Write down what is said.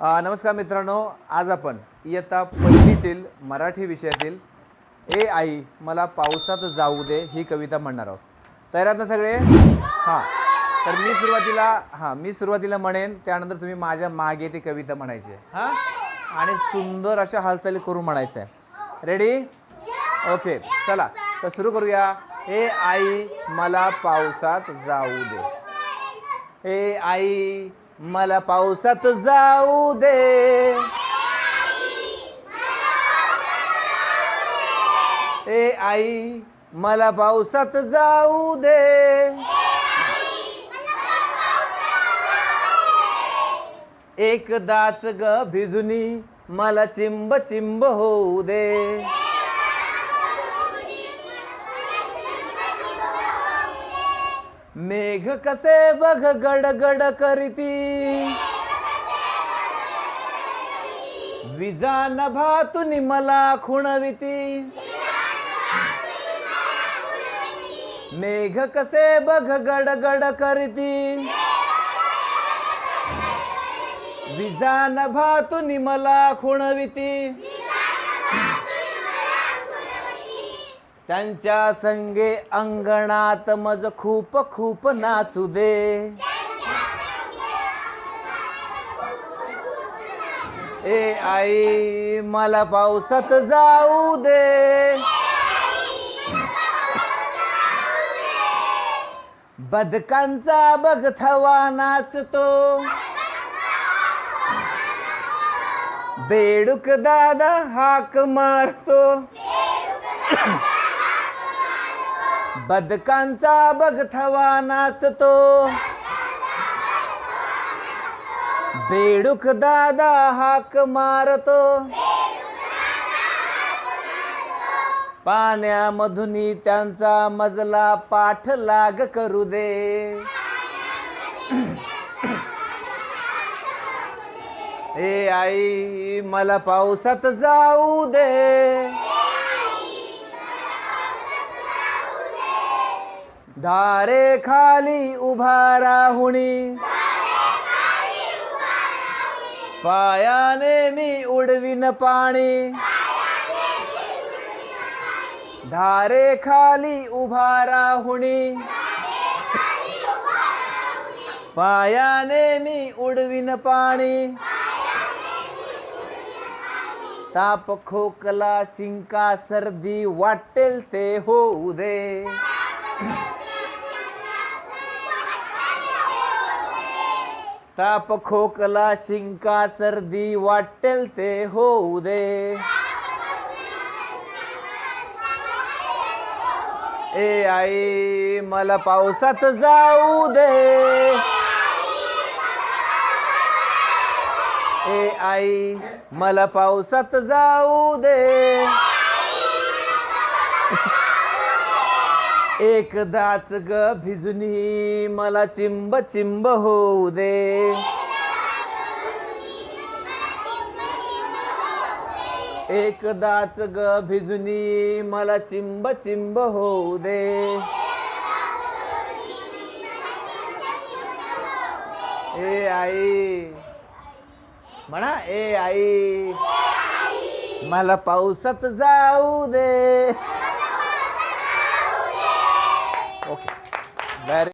नमस्कार मित्रांनो आज आपण इयत्ता पहिलीतील मराठी विषयातील ए आई मला पावसात जाऊ दे ही कविता म्हणणार आहोत. तयार आहात ना सगळे? हां. तर मी सुरुवातीला हां मी सुरुवातीला म्हणेन त्यानंतर तुम्ही माझ्या मागे ती कविता म्हणायची. आहे हां? आणि सुंदर अशा हालचाली करून म्हणायचं आहे रेडी ओके चला. तर सुरू करूया. ए आई मला पावसात जाऊ दे. ए आई मला पावसात जाऊ दे. ए आई मला पावसात जाऊ दे. एकदाच ग भिजुनी मला चिंब चिंब होऊ दे. मेघ कसे बघ गडगड करीती विजा नभातून मला खुणविती मेघ कसे बघ गडगड करीती विजा नभातून मला खुणविती त्यांच्या संगे अंगणात मज खूप खूप नाचू दे. ए आई मला पावसात जाऊ दे. बदकांचा बघ थवा नाचतो. बेडूक दादा हाक मारतो. बदकांचा बघ थवा नाचतो. बेडूक दादा हाक मारतो. पाण्यामधून त्यांचा मजला पाठ लाग करू दे. ए आई मला पावसात जाऊ दे. धारे खाली उभा राहुणी. पायाने मी उडविन पाणी. धारे खाली उभा राहुणी. पायाने मी उडविन पाणी. ताप खोकला शिंका सर्दी वाटेल ते होऊ दे. ताप खोकला शिंका सर्दी वाटेल ते होऊ दे. ए आई मला पावसात जाऊ दे. ए आई मला पावसात जाऊ दे. एकदाच ग भिजुनी मला चिंब चिंब होऊ दे. एकदाच ग भिजुनी मला चिंब चिंब होऊ दे. ए आई म्हणा ए आई मला पावसात जाऊ दे. Okay very